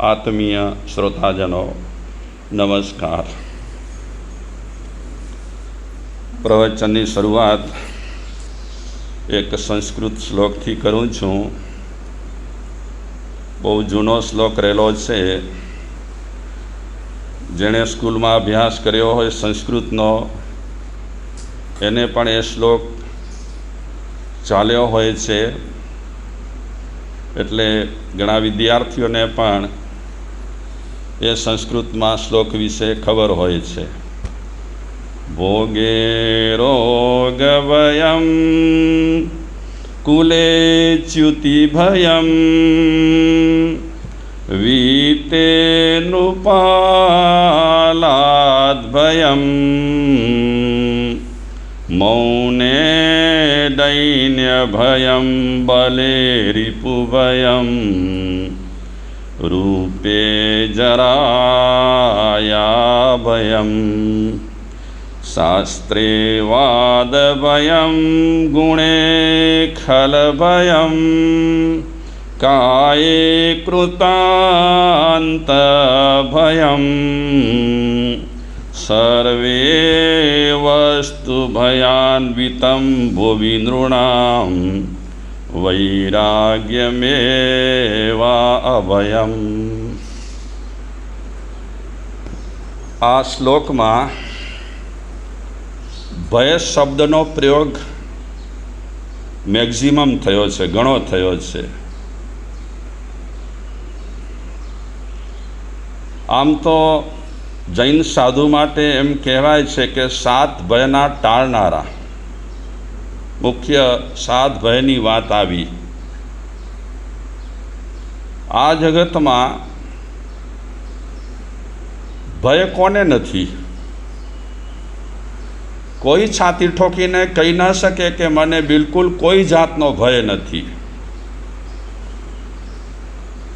આત્મીય શ્રોતાજનો નમસ્કાર પ્રવચનની શરૂઆત એક સંસ્કૃત શ્લોકથી કરું છું. બહુ જૂનો શ્લોક રહેલો છે. જેણે સ્કૂલમાં અભ્યાસ કર્યો હોય સંસ્કૃતનો, એને પણ એ શ્લોક ચાલ્યો હોય છે. એટલે ઘણા વિદ્યાર્થીઓને પણ એ સંસ્કૃતમાં શ્લોક વિશે ખબર હોય છે. ભોગે રોગભયમ કુલે ચ્યુતિભયમ વીતેનુપાલાદ્ભયમ મૌને દૈન્યભયમ બલે રિપુભયમ રૂપે જરાયા ભયમ गुणे खलभयं ગુણે ખલભયમ કાયે કૃતાંતભયમ સર્વે વસ્તુ ભયાન્વિતમ ભુવિ આ શ્લોકમાં ભય શબ્દનો પ્રયોગ મેક્ઝિમમ થયો છે, ઘણો થયો છે. આમ તો જૈન સાધુ માટે એમ કહેવાય છે કે સાત ભયના ટાળનારા. મુખ્ય સાત ભયની વાત આવી. આ જગતમાં ભય કોને નથી? કોઈ છાતી ઠોકીને કહી ન શકે કે મને બિલકુલ કોઈ જાતનો ભય નથી.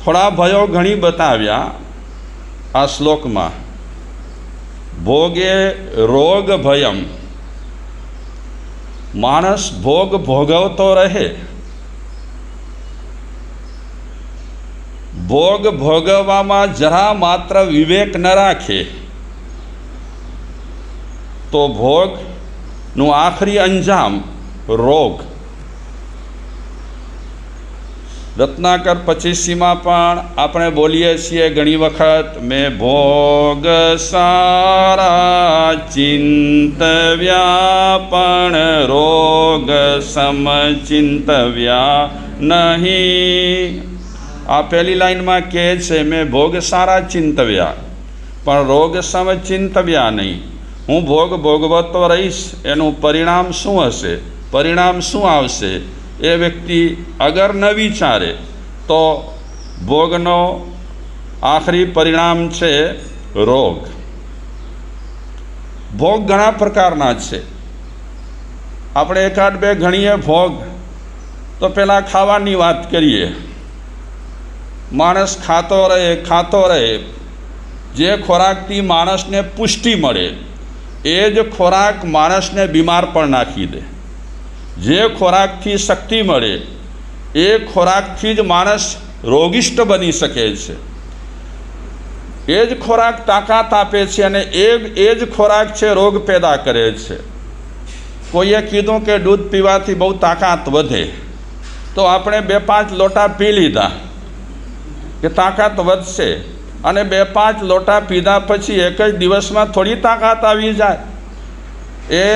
થોડા ભયો ઘણી બતાવ્યા આ શ્લોકમાં. ભોગે રોગ ભયમ. માણસ ભોગ ભોગવતો રહે. ભોગ ભોગવવામાં જરા માત્ર વિવેક ન રાખે તો ભોગનું આખરી અંજામ રોગ રત્નાકર પચીસીમાં પણ આપણે બોલીએ છીએ ઘણી વખત મેં ભોગ સારા ચિંતવ્યા પણ રોગ સમચિંતવ્યા નહીં આ પહેલી લાઈનમાં કહે છે, મેં ભોગ સારા ચિંતવ્યા, પણ રોગ સમચિંતવ્યા નહીં. હું ભોગ ભોગવતો રહીશ, એનું પરિણામ શું હશે? પરિણામ શું આવશે? એ વ્યક્તિ અગર ન વિચારે, તો ભોગનો આખરી પરિણામ છે રોગ. ભોગ ઘણા પ્રકારના છે. આપણે એકાદ બે ગણીએ ભોગ, તો પહેલાં ખાવાની વાત કરીએ. માણસ ખાતો રહે ખાતો રહે. જે ખોરાકથી માણસને પુષ્ટિ મળે, એ જ ખોરાક માણસને બીમાર પણ નાખી દે. જે ખોરાકથી શક્તિ મળે, એ ખોરાકથી જ માણસ રોગિષ્ટ બની શકે છે. એ જ ખોરાક તાકાત આપે છે અને એ એ જ ખોરાક છે રોગ પેદા કરે છે. કોઈએ કીધું કે દૂધ પીવાથી બહુ તાકાત વધે. તો આપણે બે પાંચ લોટા પી લીધા. કે તાકાત વધશે. અને બે પાંચ લોટા પીધા પછી એક જ દિવસમાં થોડી તાકાત આવી જાય. એ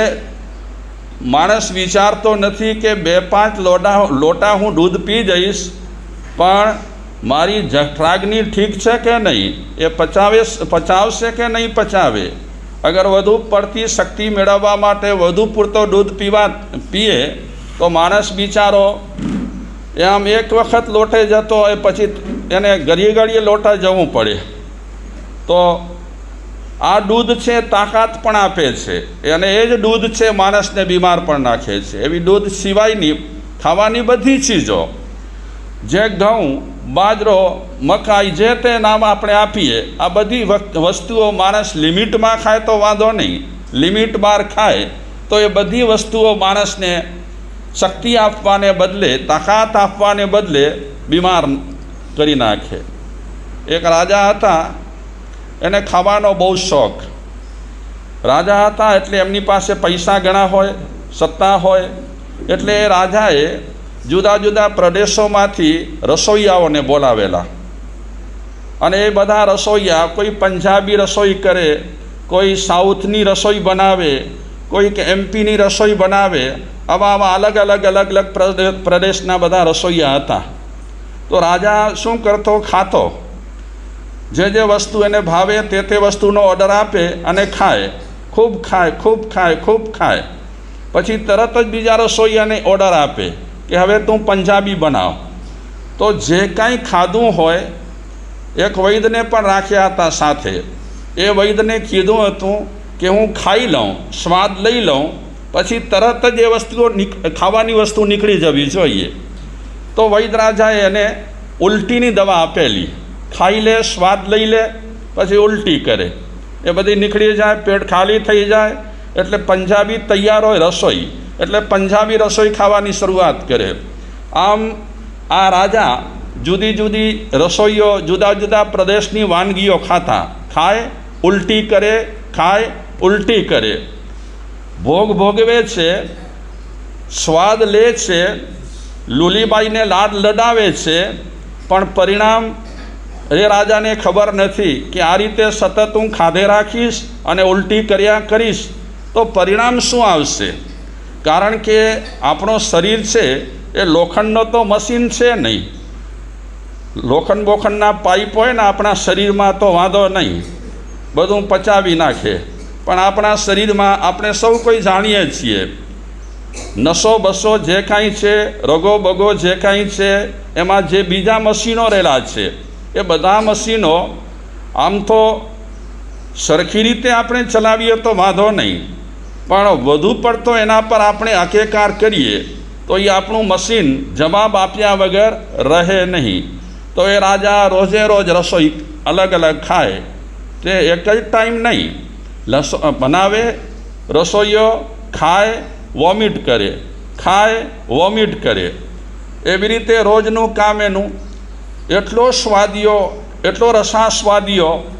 માણસ વિચારતો નથી કે બે પાંચ લોટા લોટા હું દૂધ પી જઈશ, પણ મારી જઠરાગ્નિ ઠીક છે કે નહીં? એ પચાવે પચાવશે કે નહીં પચાવે? અગર વધુ પડતી શક્તિ મેળવવા માટે વધુ પૂરતો દૂધ પીવા, પીએ, તો માણસ બિચારો આમ એક વખત લોટે જતો હોય પછી એને ઘડીએ ઘડીએ લોટા જવું પડે. તો આ દૂધ છે, તાકાત પણ આપે છે. અને એ જ દૂધ છે, માણસને બીમાર પણ નાખે છે. એવી દૂધ સિવાયની ખાવાની બધી ચીજો. જે ઘઉં, બાજરો, મકાઈ, જે તે નામ આપણે આપીએ, આ બધી વસ્ત- વસ્તુઓ માણસ લિમિટમાં ખાય તો વાંધો નહીં. લિમિટ બહાર ખાય, તો એ બધી વસ્તુઓ માણસને શક્તિ આપવાને બદલે, તાકાત આપવાને બદલે બીમાર કરી નાખે. એક રાજા હતા, એને ખાવાનો બહુ શોખ. રાજા હતા એટલે એમની પાસે પૈસા ઘણા હોય, સત્તા હોય, એટલે એ રાજાએ જુદા જુદા પ્રદેશોમાંથી રસોઈયાઓને બોલાવેલા. અને એ બધા રસોઈયા કોઈ પંજાબી રસોઈ કરે, કોઈ સાઉથની રસોઈ બનાવે, કોઈક એમપીની રસોઈ બનાવે આવા આવા અલગ અલગ અલગ અલગ પ્રદે- પ્રદેશના બધા રસોઈયા હતા. તો રાજા શું કરતો? ખાતો. જે જે વસ્તુ એને ભાવે તે તે વસ્તુનો ઓર્ડર આપે અને ખાય. ખૂબ ખાય ખૂબ ખાય ખૂબ ખાય. પછી તરત જ બીજા રસોઈયાને ઓર્ડર આપે કે હવે તું પંજાબી બનાવ. તો જે કાંઈ ખાધું હોય, એક વૈદને પણ રાખ્યા હતા સાથે. એ વૈદને કીધું હતું કે હું ખાઈ લઉં, સ્વાદ લઈ લઉં પછી તરત જ એ વસ્તુઓ ખાવાની વસ્તુ નીકળી જવી જોઈએ. તો વૈદરાજાએ એને ઉલટીની દવા આપેલી. ખાઈ લે, સ્વાદ લઈ લે, પછી ઉલટી કરે. એ બધી નીકળી જાય, પેટ ખાલી થઈ જાય, એટલે પંજાબી તૈયાર હોય રસોઈ. એટલે પંજાબી રસોઈ ખાવાની શરૂઆત કરે. આમ આ રાજા જુદી જુદી રસોઈઓ જુદા જુદા પ્રદેશની વાનગીઓ ખાતા. ખાય, ઉલટી કરે, ખાય, ઉલટી કરે. ભોગ ભોગવે છે, સ્વાદ લે છે, લુલીબાઈને લાડ લડાવે છે, પણ પરિણામ એ રાજાને ખબર નથી કે આ રીતે સતત હું ખાધે રાખીશ અને ઉલટી કર્યા કરીશ, તો પરિણામ શું આવશે? કારણ કે આપણો શરીર છે, એ લોખંડનો તો મશીન છે નહીં. લોખંડ બોખંડના પાઇપ હોય ને આપણા શરીરમાં તો વાંધો નહીં. બધું પચાવી નાખે. પણ આપણા શરીરમાં આપણે સૌ કોઈ જાણીએ છીએ. નસો બસો જે કાંઈ છે, રગો બગો જે કાંઈ છે, એમાં જે બીજા મશીનો રહેલા છે, એ બધા મશીનો આમ તો સરખી રીતે આપણે ચલાવીએ તો વાંધો નહીં, પણ વધુ પડતો એના પર આપણે આકેકાર કરીએ, તો એ આપણું મશીન જવાબ આપ્યા વગર રહે નહીં. તો એ રાજા રોજે રોજ રસોઈ અલગ અલગ ખાય, તે એક જ ટાઈમ નહીં. લસો બનાવે રસોઈયો ખાય વોમિટ કરે. ખાય વોમિટ કરે. એવી રીતે રોજનું કામ એનું એટલો સ્વાદિયો, એટલો રસાસ્વાદિયો,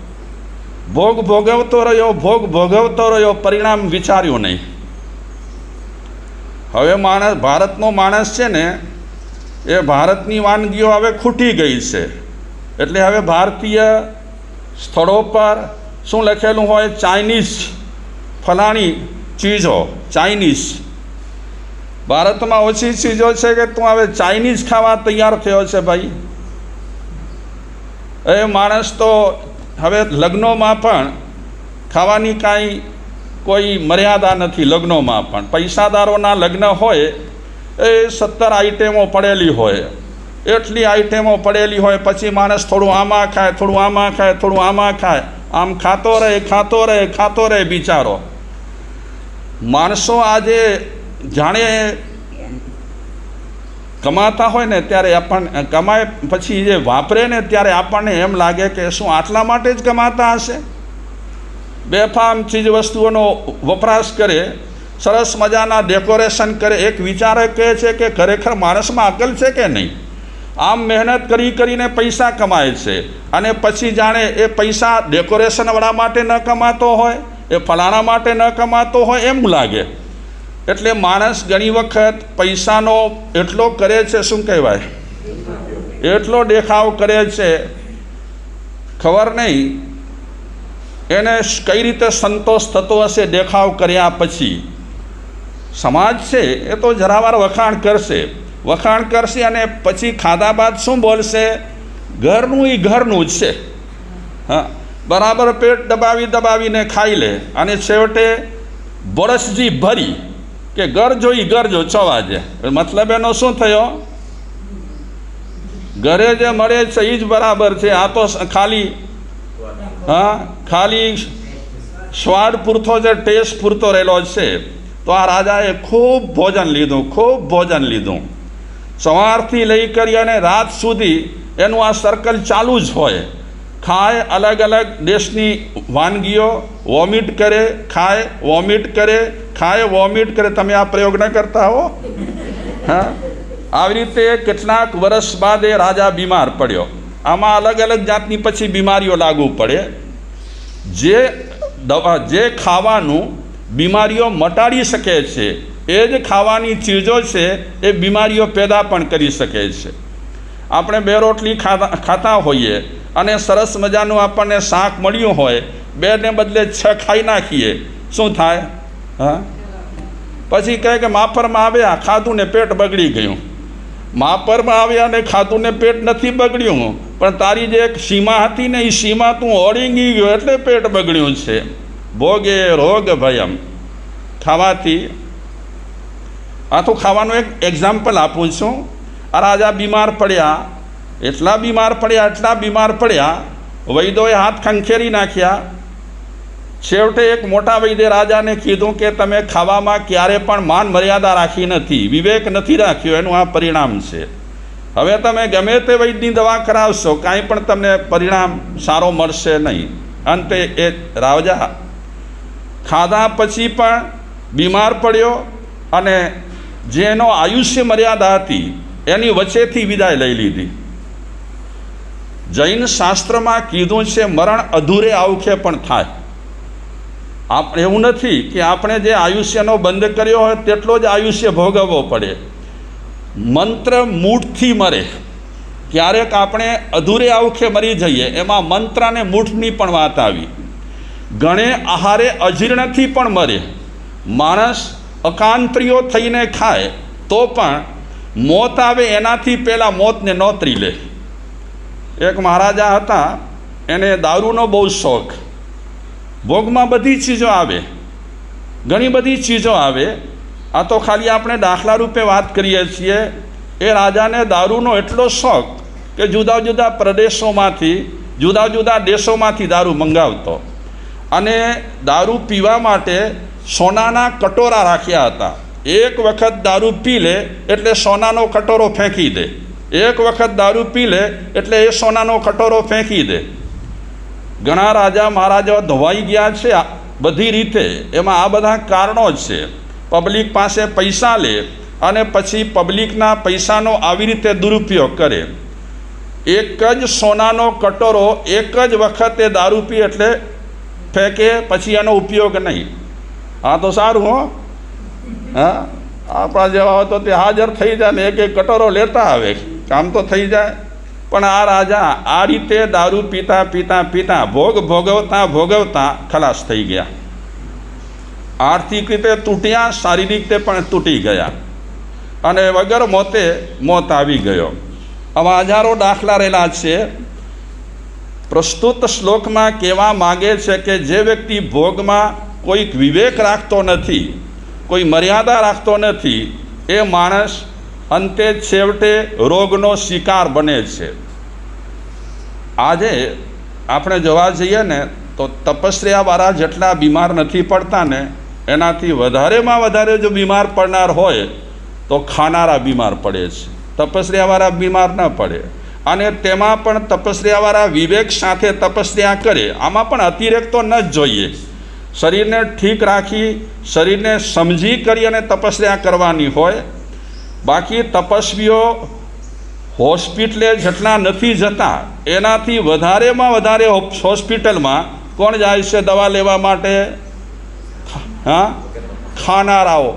ભોગ ભોગવતો રહ્યો, ભોગ ભોગવતો રહ્યો, પરિણામ વિચાર્યું નહીં. હવે માણસ ભારતનો માણસ છે ને, એ ભારતની વાનગીઓ હવે ખૂટી ગઈ છે. એટલે હવે ભારતીય સ્થળો પર શું લખેલું હોય? ચાઇનીઝ. ફલાણી ચીજો, ચાઇનીઝ. ભારતમાં ઓછી ચીજો છે કે તું હવે ચાઇનીઝ ખાવા તૈયાર થયો છે ભાઈ? એ માણસ તો હવે લગ્નોમાં પણ ખાવાની કાંઈ કોઈ મર્યાદા નથી લગ્નોમાં પણ. પૈસાદારોના લગ્ન હોય એ સત્તર આઈટેમો પડેલી હોય. એટલી આઈટેમો પડેલી હોય, પછી માણસ થોડું આમાં ખાય, થોડું આમાં ખાય, થોડું આમાં ખાય. આમ ખાતો રહે ખાતો રહે ખાતો રહે બિચારો. માણસો આજે જાણે કમાતા હોય ને ત્યારે આપણને, કમાય પછી જે વાપરે ને ત્યારે આપણને એમ લાગે કે શું આટલા માટે જ કમાતા હશે? બેફામ ચીજ વસ્તુઓનો વપરાશ કરે, સરસ મજાના ડેકોરેશન કરે, એક વિચારે કહે છે કે ખરેખર માણસમાં અકલ છે કે નહીં? આમ મહેનત કરી કરીને પૈસા કમાય છે. અને પછી જાણે એ પૈસા ડેકોરેશનવાળા માટે ન કમાતો હોય, એ ફલાણા માટે ન કમાતો હોય એમ લાગે. એટલે માણસ ઘણી વખત પૈસાનો એટલો કરે છે, શું કહેવાય? એટલો દેખાવ કરે છે. ખબર નહીં. એને કઈ રીતે સંતોષ થતો હશે દેખાવ કર્યા પછી. સમાજ છે, એ તો જરાવાર વખાણ કરશે. વખાણ કરશે અને પછી ખાધા બાદ શું બોલશે? ઘરનું એ ઘરનું જ છે. હા, બરાબર પેટ દબાવી દબાવીને ખાઈ લે. અને છેવટે બરસજી ભરી કે ઘર જોઈ ઘર જો છ વાગે. મતલબ એનો શું થયો? ઘરે જે મળે છે એ જ બરાબર છે. આ તો ખાલી, હા, ખાલી સ્વાદ પૂરતો જે ટેસ્ટ પૂરતો રહેલો છે. તો આ રાજાએ ખૂબ ભોજન લીધું, ખૂબ ભોજન લીધું. સવારથી લઈ કરી અને રાત સુધી એનું આ સર્કલ ચાલુ જ હોય. ખાય અલગ અલગ દેશની વાનગીઓ વોમિટ કરે, ખાય વોમિટ કરે, ખાય વોમિટ કરે. તમે આ પ્રયોગ ન કરતા હો. હા? આવી રીતે કેટલાક વર્ષ બાદ એ રાજા બીમાર પડ્યો. આમાં અલગ અલગ જાતની પછી બીમારીઓ લાગુ પડે. જે દવા, જે ખાવાનું બીમારીઓ મટાડી શકે છે એ જ ખાવાની ચીજો છે, એ બીમારીઓ પેદા પણ કરી શકે છે. આપણે બે રોટલી ખાતા ખાતા હોઈએ અને સરસ મજાનું આપણને શાક મળ્યું હોય, બેને બદલે છ ખાઈ નાખીએ. શું થાય? હા? પછી કહે કે માપરમાં આવ્યા ખાધું ને પેટ બગડી ગયું. માપરમાં આવ્યા ને ખાધું ને પેટ નથી બગડ્યું. પણ તારી જે એક સીમા હતી ને એ સીમા તું ઓળીંગી ગયો એટલે પેટ બગડ્યું છે. ભોગે રોગ ભયમ. ખાવાથી આ તો ખાવાનું એક એક્ઝામ્પલ આપું છું. આ રાજા બીમાર પડ્યા, એટલા બીમાર પડ્યા, એટલા બીમાર પડ્યા વૈદોએ હાથ ખંખેરી નાખ્યા. છેવટે એક મોટા વૈદ્ય રાજાને કીધું કે તમે ખાવામાં ક્યારે પણ માન મર્યાદા રાખી નથી, વિવેક નથી રાખ્યો, એનું આ પરિણામ છે. હવે તમે ગમે તે વૈદ્યની દવા કરાવશો, કાંઈ પણ તમને પરિણામ સારો મળશે નહીં. અંતે એ રાજા ખાધા પછી પણ બીમાર પડ્યો અને જેનો આયુષ્ય મર્યાદા હતી, એની વચ્ચેથી વિદાય લઈ લીધી. જૈન શાસ્ત્રમાં કીધું છે, મરણ અધૂરે આવખે પણ થાય. આપણે એવું નથી કે આપણે જે આયુષ્યનો બંધ કર્યો હોય, તેટલો જ આયુષ્ય ભોગવવો પડે. મંત્ર મૂઠથી મરે. ક્યારેક આપણે અધૂરે આવખે મરી જઈએ, એમાં મંત્ર અને મૂઠની પણ વાત આવી. ગણે આહારે અજીર્ણથી પણ મરે. માણસ અકાંત્રીઓ થઈને ખાય, તો પણ મોત આવે એનાથી પહેલાં મોતને નોતરી લે. એક મહારાજા હતા, એને દારૂનો બહુ શોખ. ભોગમાં બધી ચીજો આવે. ઘણી બધી ચીજો આવે. આ તો ખાલી આપણે દાખલા રૂપે વાત કરીએ છીએ. એ રાજાને દારૂનો એટલો શોખ કે જુદા જુદા પ્રદેશોમાંથી, જુદા જુદા દેશોમાંથી દારૂ મંગાવતો. અને દારૂ પીવા માટે સોનાના કટોરા રાખ્યા હતા. એક વખત દારૂ પી લે એટલે સોનાનો કટોરો ફેંકી દે. એક વખત દારૂ પી લે એટલે એ સોનાનો કટોરો ફેંકી દે. ઘણા રાજા મહારાજાઓ ધોવાઈ ગયા છે બધી રીતે. એમાં આ બધા કારણો જ છે. પબ્લિક પાસે પૈસા લે અને પછી પબ્લિકના પૈસાનો આવી રીતે દુરુપયોગ કરે. એક જ સોનાનો કટોરો એક જ વખતે દારૂ પી એટલે ફેંકે, પછી એનો ઉપયોગ નહીં. હા, તો સારું, હો. હા? આપણા જેવા હોય તો તે હાજર થઈ જાય ને એક એક કટોરો લેતા આવે. કામ તો થઈ જાય. પણ આ રાજા આ રીતે દારૂ પીતા પીતા પીતા, ભોગ ભોગવતા ભોગવતા ખલાસ થઈ ગયા. આર્થિક રીતે તૂટ્યા, શારીરિક રીતે પણ તૂટી ગયા. અને વગર મોતે મોત આવી ગયો. આવા હજારો દાખલા રહેલા છે. પ્રસ્તુત શ્લોકમાં કહેવા માગે છે કે જે વ્યક્તિ ભોગમાં કોઈક વિવેક રાખતો નથી, કોઈ મર્યાદા રાખતો નથી, એ માણસ અંતે છેવટે રોગનો શિકાર બને છે. આજે આપણે જોવા જઈએ ને, તો તપસ્યાવાળા જેટલા બીમાર નથી પડતા ને, એનાથી વધારેમાં વધારે જો બીમાર પડનાર હોય, તો ખાનારા બીમાર પડે છે. તપસ્યાવાળા બીમાર ન પડે. અને તેમાં પણ તપસ્યાવાળા વિવેક સાથે તપસ્યા કરે, આમાં પણ અતિરેક તો ન જ જોઈએ. શરીરને ઠીક રાખી, શરીરને સમજી કરી અને તપસ્યા કરવાની હોય. બાકી તપસ્વીઓ હોસ્પિટલે જેટલા નથી જતા, એનાથી વધારેમાં વધારે હોસ્પિટલમાં કોણ જાય છે દવા લેવા માટે? હા? ખાનારાઓ.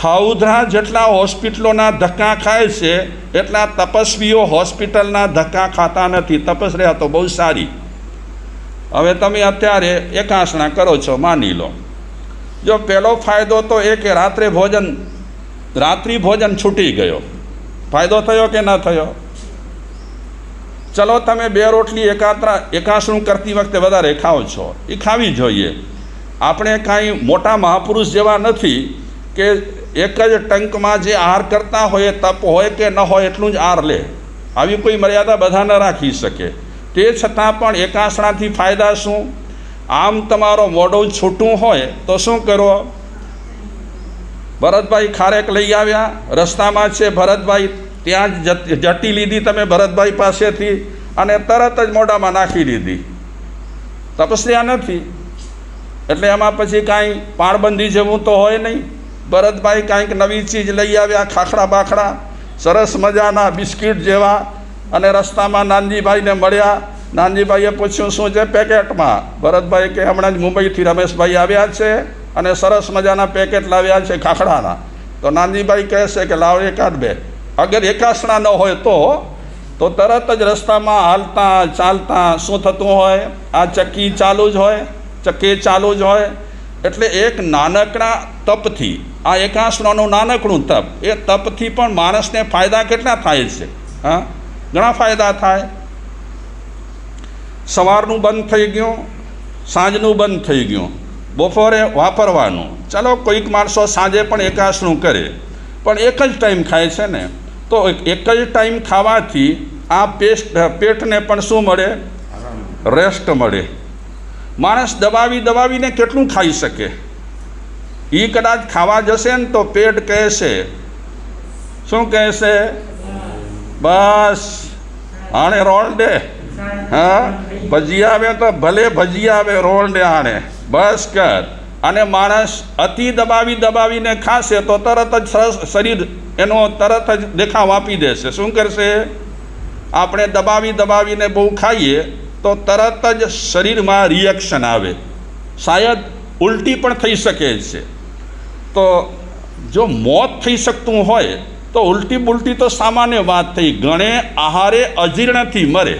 ખાઉધરા જેટલા હોસ્પિટલોના ધક્કા ખાય છે, એટલા તપસ્વીઓ હોસ્પિટલના ધક્કા ખાતા નથી. તપસ્યા તો બહુ સારી. હવે તમે અત્યારે એકાસણા કરો છો, માની લો. જો પહેલો ફાયદો તો એ કે રાત્રે ભોજન, રાત્રિ ભોજન છૂટી ગયો. ફાયદો થયો કે ન થયો? ચલો તમે બે રોટલી એકાત્રા એકાસણું કરતી વખતે વધારે ખાઓ છો. એ ખાવી જોઈએ. આપણે કાંઈ મોટા મહાપુરુષ જેવા નથી કે એક જ ટંકમાં જે આહાર કરતા હોય, તપ હોય કે ન હોય, એટલું જ આહાર લે. આવી કોઈ મર્યાદા બધા ન રાખી શકે. તે છતાં પણ એકાસણાથી ફાયદા શું? આમ તમારો મોઢું છૂટું હોય તો શું કરો? ભરતભાઈ ખારેક લઈ આવ્યા. રસ્તામાં છે ભરતભાઈ. ત્યાં જ જટી લીધી તમે ભરતભાઈ પાસેથી અને તરત જ મોઢામાં નાખી દીધી. તપસ્યા નથી. એટલે એમાં પછી કાંઈ પાણબંધી જેવું તો હોય નહીં. ભરતભાઈ કાંઈક નવી ચીજ લઈ આવ્યા ખાખડા બાખડા સરસ મજાના બિસ્કિટ જેવા. અને રસ્તામાં નાનજીભાઈને મળ્યા. નાનજીભાઈએ પૂછ્યું, શું છે પેકેટમાં? ભરતભાઈ કે, હમણાં જ મુંબઈથી રમેશભાઈ આવ્યા છે અને સરસ મજાના પેકેટ લાવ્યા છે ખાખડાના. તો નાનજીભાઈ કહે છે કે, લાવ એકાદ બે. અગર એકાસણા ન હોય તો તો તરત જ રસ્તામાં હાલતા, ચાલતા શું થતું હોય? આ ચક્કી ચાલુ જ હોય, ચક્કી ચાલુ જ હોય. એટલે એક નાનકડા તપથી, આ એકાસણાનું નાનકડું તપ, એ તપથી પણ માણસને ફાયદા કેટલા થાય છે? હા? ઘણા ફાયદા થાય. સવારનું બંધ થઈ ગયું, સાંજનું બંધ થઈ ગયું, બપોરે વાપરવાનું. ચાલો કોઈક માણસો સાંજે પણ એકાશનું કરે, પણ એક જ ટાઈમ ખાય છે ને? તો એક જ ટાઈમ ખાવાથી આ પેસ્ટ, પેટને પણ શું મળે? રેસ્ટ મળે. માણસ દબાવી દબાવીને કેટલું ખાઈ શકે? એ કદાચ ખાવા જશે ને તો પેટ કહેશે. શું કહેશે? બસ. આણે રોલ દે. હા? ભજીયા આવે તો ભલે ભજીયા આવે, રોલ દે આણે. બસ કર. અને માણસ અતિ દબાવી દબાવીને ખાશે તો તરત જ શરીર એનો તરત જ દેખાવ આપી દેશે. શું કરશે? આપણે દબાવી દબાવીને બહુ ખાઈએ તો તરત જ શરીરમાં રિએક્શન આવે. શાયદ ઉલટી પણ થઈ શકે છે. તો જો મોત થઈ શકતું હોય તો ઉલટી બુલટી તો સામાન્ય વાત થઈ. ગણે આહારે અજીર્ણથી મરે.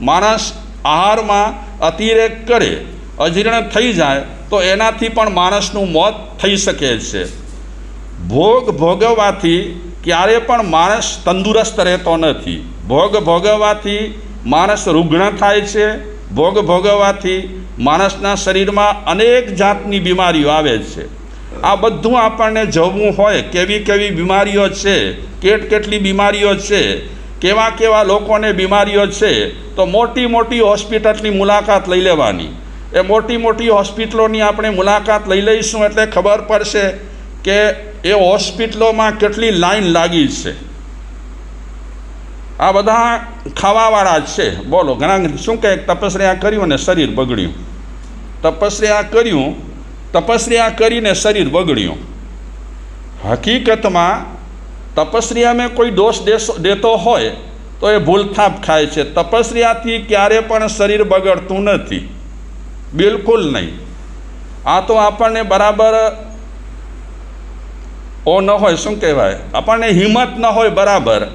માણસ આહારમાં અતિરેક કરે, અજીર્ણ થઈ જાય, તો એનાથી પણ માણસનું મોત થઈ શકે છે. ભોગ ભોગવવાથી ક્યારે પણ માણસ તંદુરસ્ત રહેતો નથી. ભોગ ભોગવવાથી માણસ રુગ્ણ થાય છે. ભોગ ભોગવવાથી માણસના શરીરમાં અનેક જાતની બીમારીઓ આવે છે. આ બધું આપણને જવું હોય, કેવી કેવી બીમારીઓ છે, કેટ કેટલી બીમારીઓ છે, કેવા કેવા લોકોને બીમારીઓ છે, તો મોટી મોટી હોસ્પિટલની મુલાકાત લઈ લેવાની. એ મોટી મોટી હોસ્પિટલોની આપણે મુલાકાત લઈ લઈશું એટલે ખબર પડશે કે એ હોસ્પિટલોમાં કેટલી લાઈન લાગી છે. આ બધા ખાવાવાળા છે. બોલો, ઘણા, શું કહે તપસ્યા કર્યું ને શરીર બગડ્યું? તપસ્યા કર્યું તપસ્યા કરીને શરીર બગડ્યું. હકીકતમાં તપસ્યામાં કોઈ દોષ દેતો હોય તો એ ભૂલથાપ ખાય છે. તપસ્યાથી ક્યારે પણ શરીર બગડતું નથી. બિલકુલ નહીં. આ તો આપણને બરાબર ઓ ન હોય, શું કહેવાય? આપણને હિંમત ન હોય બરાબર.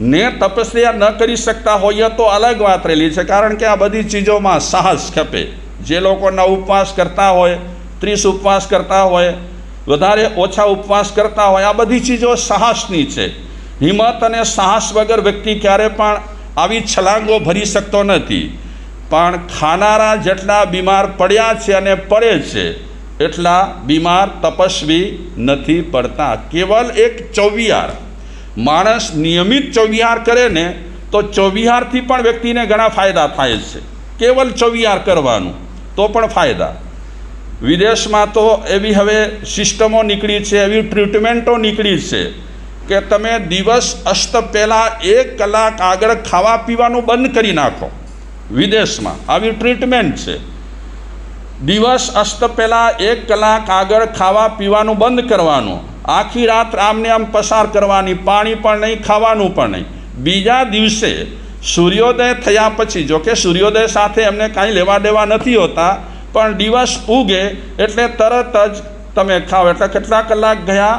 ને તપસ્યા ન કરી શકતા હોઈએ તો અલગ વાત રહેલી છે. કારણ કે આ બધી ચીજોમાં સાહસ ખપે. જે લોકોના ઉપવાસ કરતા હોય ત્રીસ ઉપવાસ કરતા હોય, વધારે ઓછા ઉપવાસ કરતા હોય, આ બધી ચીજો સાહસની છે. હિંમત અને સાહસ વગર વ્યક્તિ ક્યારે પણ આવી છલાંગો ભરી શકતો નથી. પણ ખાનારા જેટલા બીમાર પડ્યા છે અને પડે છે, એટલા બીમાર તપસ્વી નથી પડતા. કેવલ એક ચોવિયાર માણસ નિયમિત ચોવિહાર કરે ને, તો ચોવિહારથી પણ વ્યક્તિને ઘણા ફાયદા થાય છે. કેવલ ચોવિહાર કરવાનું, તો પણ ફાયદા. વિદેશમાં તો એવી હવે સિસ્ટમો નીકળી છે, એવી ટ્રીટમેન્ટો નીકળી છે કે તમે દિવસ અસ્ત પહેલાં એક કલાક આગળ ખાવા પીવાનું બંધ કરી નાખો. વિદેશમાં આવી ટ્રીટમેન્ટ છે. દિવસ અસ્ત પહેલાં એક કલાક આગળ ખાવા પીવાનું બંધ કરવાનું. આખી રાત આમને આમ પસાર કરવાની, પાણી પણ નહીં, ખાવાનું પણ નહીં. બીજા દિવસે સૂર્યોદય થયા પછી, જોકે સૂર્યોદય સાથે એમને કાંઈ લેવા દેવા નથી હોતા પણ દિવસ ઉગે એટલે તરત જ તમે ખાઓ. એટલે કેટલા કલાક ગયા?